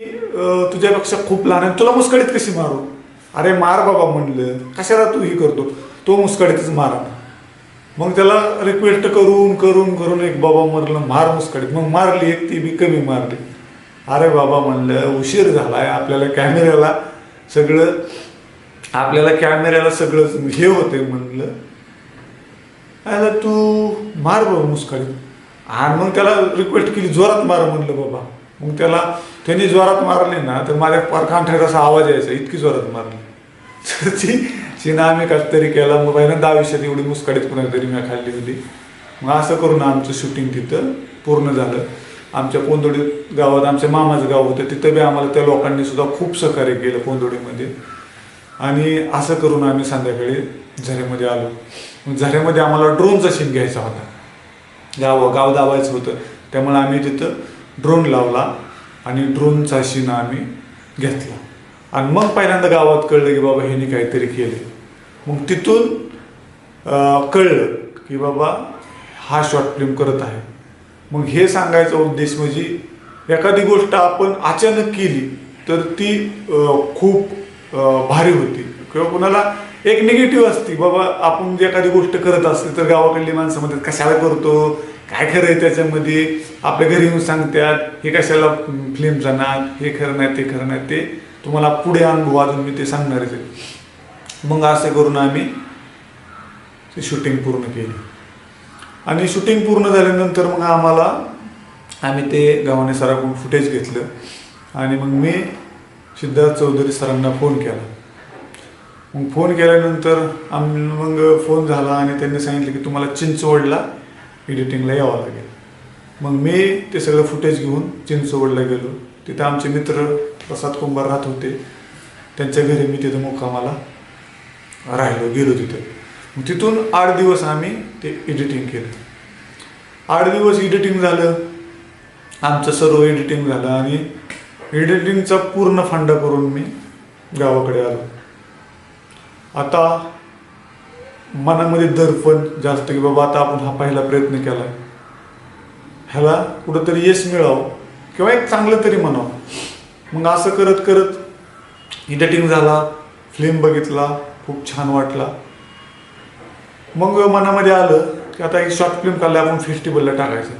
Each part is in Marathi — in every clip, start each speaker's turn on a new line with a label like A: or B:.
A: तुझ्यापेक्षा खूप लहान आहे. तुला मुस्कडीत कशी मारू? अरे मार बाबा म्हणलं. कशाला तू ही करतो? तो मुस्कडीतच मारा मग त्याला रिक्वेस्ट करून करून करून एक बाबा म्हणलं मार मुस्कडीत मग मारली एक ती बी कमी मारली. अरे बाबा म्हणलं उशीर झालाय आपल्याला कॅमेऱ्याला सगळं आपल्याला कॅमेऱ्याला सगळं हे होते म्हणलं. अरे तू मार बाबा मुस्कडीत आणि मग त्याला रिक्वेस्ट केली जोरात मार म्हणलं बाबा. मग त्याला त्यांनी जोरात मारले ना तर माझ्या परखांठ्यात असा आवाज यायचा इतकी जोरात मारली. तर ती तिनं आम्ही कसं तरी केला मग पहिल्यांदा आयुष्यात एवढी मुस्काडीत कुणाला तरी मी खाल्ली होती. मग असं करून आमचं शूटिंग तिथं पूर्ण झालं. आमच्या कोंदोडी गावात आमच्या मामाचं गाव होतं तिथं बी आम्हाला त्या लोकांनी सुद्धा खूप सहकार्य केलं पोंदोडीमध्ये आणि असं करून आम्ही संध्याकाळी झऱ्यामध्ये आलो. झऱ्यामध्ये आम्हाला ड्रोनचा शीन घ्यायचा होता. गाव गाव दाबायचं होतं. त्यामुळे आम्ही तिथं ड्रोन लावला. आणि ड्रोनचा शिना आम्ही घेतला. आणि मग पहिल्यांदा गावात कळलं की बाबा ह्याने काहीतरी केले. मग तिथून कळलं की बाबा हा शॉर्ट फिल्म करत आहे. मग हे सांगायचा उद्देश म्हणजे एखादी गोष्ट आपण अचानक केली तर ती खूप भारी होती. किंवा कुणाला एक निगेटिव्ह असते बाबा आपण जी एखादी गोष्ट करत असते तर गावाकडली माणसं म्हणतात कशाला करतो? काय खरं आहे त्याच्यामध्ये? आपल्या घरी येऊन सांगतात हे कशाला फिल्म जाणार? हे खरं नाही ते खरं नाही. ते तुम्हाला पुढे अनुभव अजून मी ते सांगणारच आहे. मग असं करून आम्ही ते शूटिंग पूर्ण केली. आणि शूटिंग पूर्ण झाल्यानंतर मग आम्हाला आम्ही ते गावाने सराकडून फुटेज घेतलं. आणि मग मी सिद्धार्थ चौधरी सरांना फोन केला. मग फोन केल्यानंतर आम मग फोन झाला आणि त्यांनी सांगितलं की तुम्हाला चिंचवडला एडिटिंगला यावं लागेल. मग मी ते सगळं फुटेज घेऊन चिंचवडला गेलो. तिथं आमचे मित्र प्रसाद कुंभार राहत होते. त्यांच्या घरी मी तिथं मुक्कामाला राहिलो गेलो तिथं. मग तिथून आठ दिवस आम्ही ते एडिटिंग केलं. आठ दिवस एडिटिंग झालं. आमचं सर्व एडिटिंग झालं आणि एडिटिंगचा पूर्ण फंडा करून मी गावाकडे आलो. आता मनामध्ये दर्पण जास्त की बाबा आता आपण हा पाहायला प्रयत्न केला. ह्याला कुठंतरी यश मिळावं किंवा एक चांगलं तरी म्हणावं. मग असं करत करत एडिटिंग झाला फिल्म बघितला खूप छान वाटला. मग मनामध्ये आलं की आता एक शॉर्ट फिल्म काढला आपण फेस्टिवलला टाकायचं.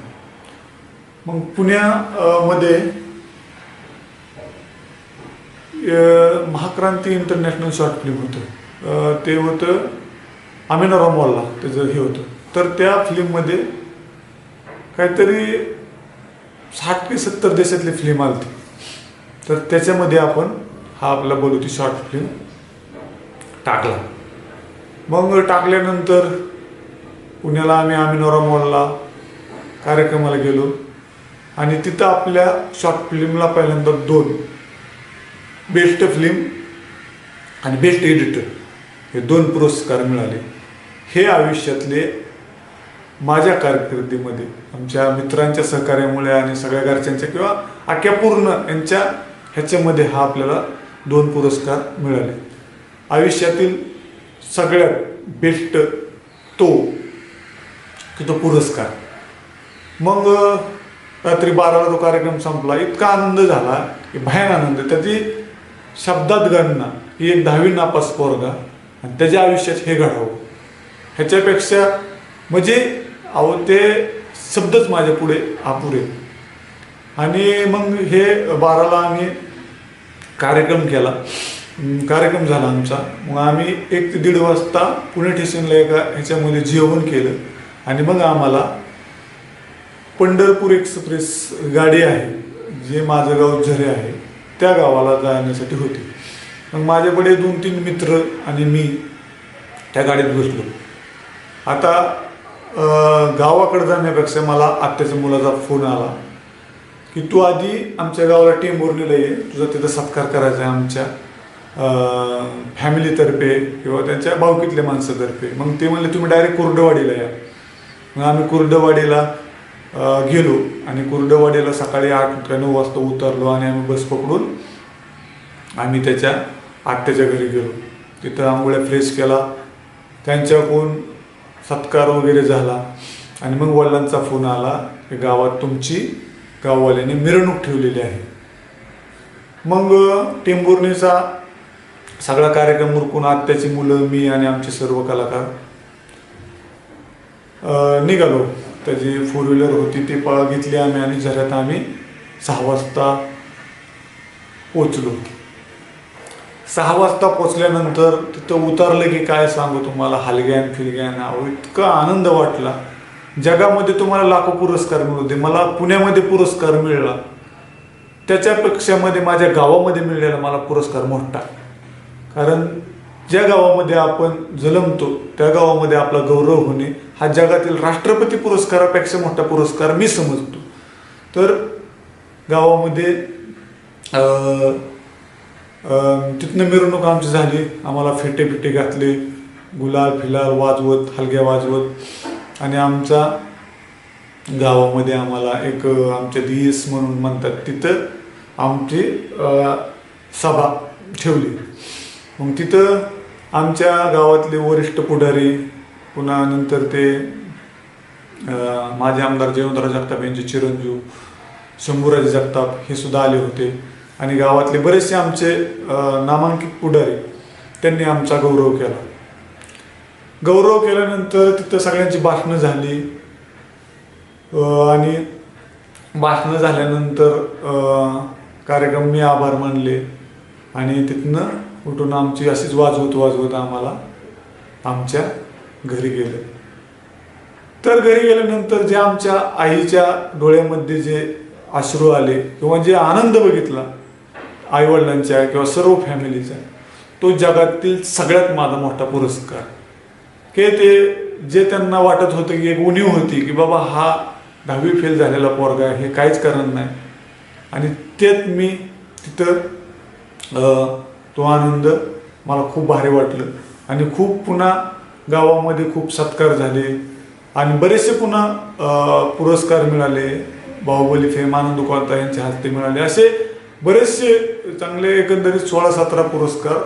A: मग पुण्यामध्ये महाक्रांती इंटरनॅशनल शॉर्ट फिल्म होतं. ते होतं अमिनाराव मॉलला त्याचं हे होतं. तर त्या फिल्ममध्ये काहीतरी साठ ते सत्तर देशातली फिल्म आली तर त्याच्यामध्ये आपण हा आपला बोलवती शॉर्ट फिल्म टाकला. मग टाकल्यानंतर पुण्याला आम्ही आमिनोरा मॉलला कार्यक्रमाला गेलो. आणि तिथं आपल्या शॉर्ट फिल्मला पहिल्यांदा दोन बेस्ट फिल्म आणि बेस्ट एडिटर हे दोन पुरस्कार मिळाले. हे आयुष्यातले माझ्या कारकिर्दीमध्ये आमच्या मित्रांच्या सहकार्यामुळे आणि सगळ्या घरच्यांच्या किंवा आख्यापूर्ण पूर्ण यांच्या ह्याच्यामध्ये हा आपल्याला दोन पुरस्कार मिळाले. आयुष्यातील सगळ्यात बेस्ट तो की तो पुरस्कार. मग रात्री बाराला तो कार्यक्रम संपला. इतका आनंद झाला की भयान आनंद. त्याची शब्दात गणना ही एक दहावी नापास पोरगा आणि त्याच्या आयुष्यात हे घडावं. ह्याच्यापेक्षा म्हणजे अहो ते शब्दच माझ्या पुढे अपुरे. आणि मग हे बाराला आम्ही कार्यक्रम केला. कार्यक्रम झाला आमचा. मग आम्ही एक ते दीड वाजता पुणे स्टेशनला एका ह्याच्यामध्ये जेवण केलं. आणि मग आम्हाला पंढरपूर एक्सप्रेस गाडी आहे जे माझं गाव झरे आहे त्या गावाला जाण्यासाठी होती. मग माझ्याकडे दोन तीन मित्र आणि मी त्या गाडीत बसलो. आता गावाकडे जाण्यापेक्षा मला आत्याच्या मुलाचा फोन आला की तू आधी आमच्या गावाला टेंभुर्णीला ये तुझा तिथं सत्कार करायचा आहे आमच्या फॅमिलीतर्फे किंवा त्यांच्या भावकीतल्या माणसातर्फे. मग ते म्हणले तुम्ही डायरेक्ट कुर्डवाडीला या. मग आम्ही कुर्डवाडीला गेलो आणि कुर्डवाडीला सकाळी आठ का नऊ वाजता उतरलो आणि आम्ही बस पकडून आम्ही त्याच्या आत्याच्या घरी गेलो. तिथं आंघोळ्या फ्रेश केला. त्यांच्याकडून सत्कार वगैरे झाला. आणि मग वडिलांचा फोन आला की गावात तुमची गाववाल्याने मिरवणूक ठेवलेली आहे. मग टेंभुर्णीचा सगळा कार्यक्रम उरकून आत्याची मुलं मी आणि आमचे सर्व कलाकार निघालो. त्याची फोर व्हीलर होती ती पळा घेतली आम्ही आणि झऱ्यात आम्ही सहा वाजता पोचलो सहा वाजता पोचल्यानंतर तिथं उतरलं की काय सांगू तुम्हाला? हलग्यान फिलग्यान अहो इतका आनंद वाटला. जगामध्ये तुम्हाला लाखो पुरस्कार मिळू दे. मला पुण्यामध्ये पुरस्कार मिळाला. त्याच्यापेक्षामध्ये माझ्या गावामध्ये मिळालेला मला पुरस्कार मोठा. कारण ज्या गावामध्ये आपण जन्मतो त्या गावामध्ये आपला गौरव होणे हा जगातील राष्ट्रपती पुरस्कारापेक्षा मोठा पुरस्कार मी समजतो. तर गावामध्ये तिथनं मिरवणूक आमची झाली. आम्हाला फेटे फिटे घातले. गुलाल फिलाल वाजवत हलग्या वाजवत. आणि आमचा गावामध्ये आम्हाला एक आमच्या दिस म्हणून म्हणतात तिथं आमची सभा ठेवली. मग तिथं आमच्या गावातले वरिष्ठ पुढारी पुन्हा नंतर ते माझे माजी आमदार जयवंतराव जगताप यांचे चिरंजीव शंभूराजे जगताप हे सुद्धा आले होते. आणि गावातले बरेचसे आमचे नामांकित पुढारी त्यांनी आमचा गौरव केला. गौरव केल्यानंतर तिथं सगळ्यांची भाषणं झाली. आणि भाषणं झाल्यानंतर कार्यक्रम मी आभार मानले. आणि तिथनं उठून आमची अशीच वाजवत वाजवत आम्हाला आमच्या घरी गेले. तर घरी गेल्यानंतर जे आमच्या आईच्या डोळ्यामध्ये जे अश्रू आले किंवा जे आनंद बघितला आईवडिलांच्या किंवा सर्व फॅमिलीचा तो जगातील सगळ्यात माझा मोठा पुरस्कार. के ते जे त्यांना वाटत होतं की एक उणीव होती की बाबा हा दहावी फेल झालेला पोरगा आहे हे काहीच कारण नाही. आणि तेच मी तिथं तो आनंद मला खूप भारी वाटलं. आणि खूप पुन्हा गावामध्ये खूप सत्कार झाले. आणि बरेचसे पुन्हा पुरस्कार मिळाले. बाहुबली फेम आनंद कोणता यांच्या हस्ते मिळाले. असे बरेचसे चांगले एकंदरीत सोळा सतरा पुरस्कार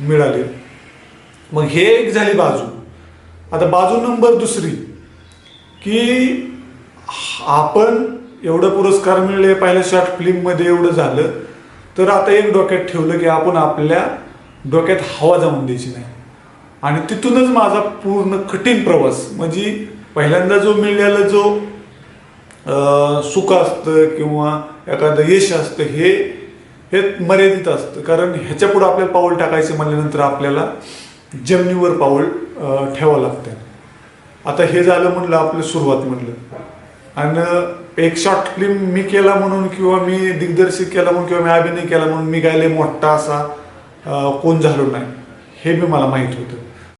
A: मिळाले. मग हे एक झाली बाजू. आता बाजू नंबर दुसरी की आपण एवढं पुरस्कार मिळले पहिल्या शॉर्ट फिल्ममध्ये एवढं झालं तर आता एक डोक्यात ठेवलं की आपण आपल्या डोक्यात हवा जाऊन द्यायची नाही. आणि तिथूनच माझा पूर्ण कठीण प्रवास म्हणजे पहिल्यांदा जो मिळालेला जो सुख असतं किंवा एखादं यश असतं हे हे मर्यादित असतं. कारण ह्याच्यापुढं आपल्याला पाऊल टाकायचं म्हणल्यानंतर आपल्याला जमिनीवर पाऊल ठेवावं लागतं. आता हे झालं म्हणलं आपलं सुरुवात म्हणलं. आणि एक शॉर्ट फिल्म मी केला म्हणून किंवा मी दिग्दर्शित केला म्हणून किंवा मी अभिनय केला म्हणून मी काय मोठा असा कोण झालो नाही. हे बी मला माहीत होतं.